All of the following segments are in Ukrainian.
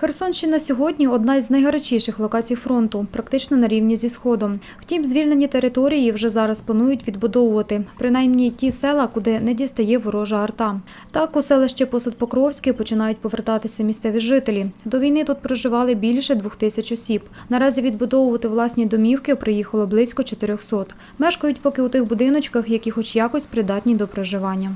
Херсонщина сьогодні одна із найгарячіших локацій фронту, практично на рівні зі сходом. Втім, звільнені території вже зараз планують відбудовувати, принаймні ті села, куди не дістає ворожа арта. Так у селище Посад-Покровське починають повертатися місцеві жителі. До війни тут проживали більше двох тисяч осіб. Наразі відбудовувати власні домівки приїхало близько 400. Мешкають поки у тих будиночках, які хоч якось придатні до проживання.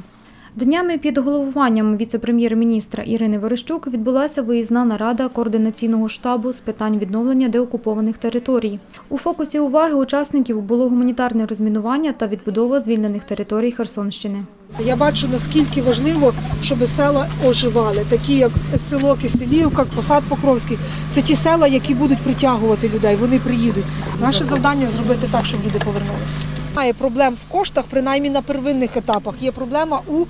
Днями під головуванням віце-прем'єр-міністра Ірини Верещук відбулася виїзна нарада координаційного штабу з питань відновлення деокупованих територій. У фокусі уваги учасників було гуманітарне розмінування та відбудова звільнених територій Херсонщини. Я бачу, наскільки важливо, щоб села оживали, такі як село Киселівка, Посад Покровський. Це ті села, які будуть притягувати людей. Вони приїдуть. Наше завдання зробити так, щоб люди повернулися. Немає проблем в коштах, принаймні на первинних етапах. Є проблема у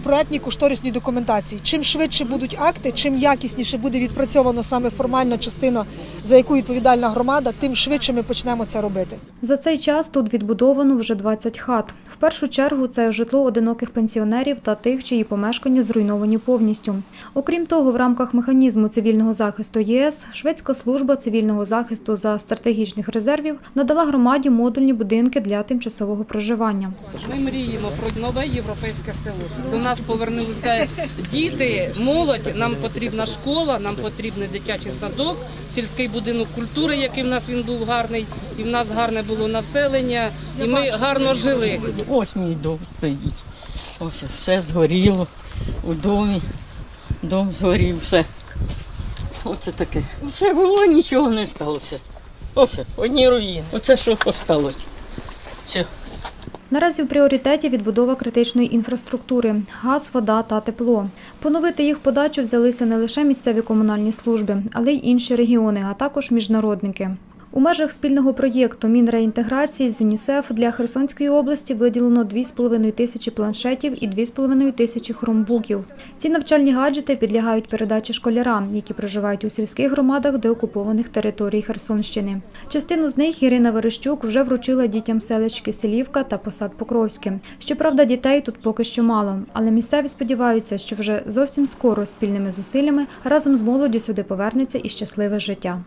проектній кошторисній документації. Чим швидше будуть акти, чим якісніше буде відпрацьовано саме формальна частина, за яку відповідальна громада, тим швидше ми почнемо це робити. За цей час тут відбудовано вже 20 хат. В першу чергу це житло одиноких пенсіонерів та тих, чиї помешкання зруйновані повністю. Окрім того, в рамках механізму цивільного захисту ЄС Шведська служба цивільного захисту за стратегічних резервів надала громаді модульні будинки для тимчасового проживання. Ми мріємо про нове європейське село. Нас повернулися діти, молодь. Нам потрібна школа, нам потрібний дитячий садок, сільський будинок культури, який в нас він був гарний, і в нас гарне було населення, і ми гарно жили. Ось мій дом стоїть. Ось все згоріло у домі. Дом згорів, все. Оце таке. Все було, нічого не сталося. Ось одні руїни. Оце що осталося. Все. Наразі в пріоритеті відбудова критичної інфраструктури – газ, вода та тепло. Поновити їх подачу взялися не лише місцеві комунальні служби, але й інші регіони, а також міжнародники. У межах спільного проєкту Мінреінтеграції з ЮНІСЕФ для Херсонської області виділено 2,5 тисячі планшетів і 2,5 тисячі хромбуків. Ці навчальні гаджети підлягають передачі школярам, які проживають у сільських громадах деокупованих територій Херсонщини. Частину з них Ірина Верещук вже вручила дітям селищ Киселівка та Посад Покровське. Щоправда, дітей тут поки що мало, але місцеві сподіваються, що вже зовсім скоро спільними зусиллями разом з молоддю сюди повернеться і щасливе життя.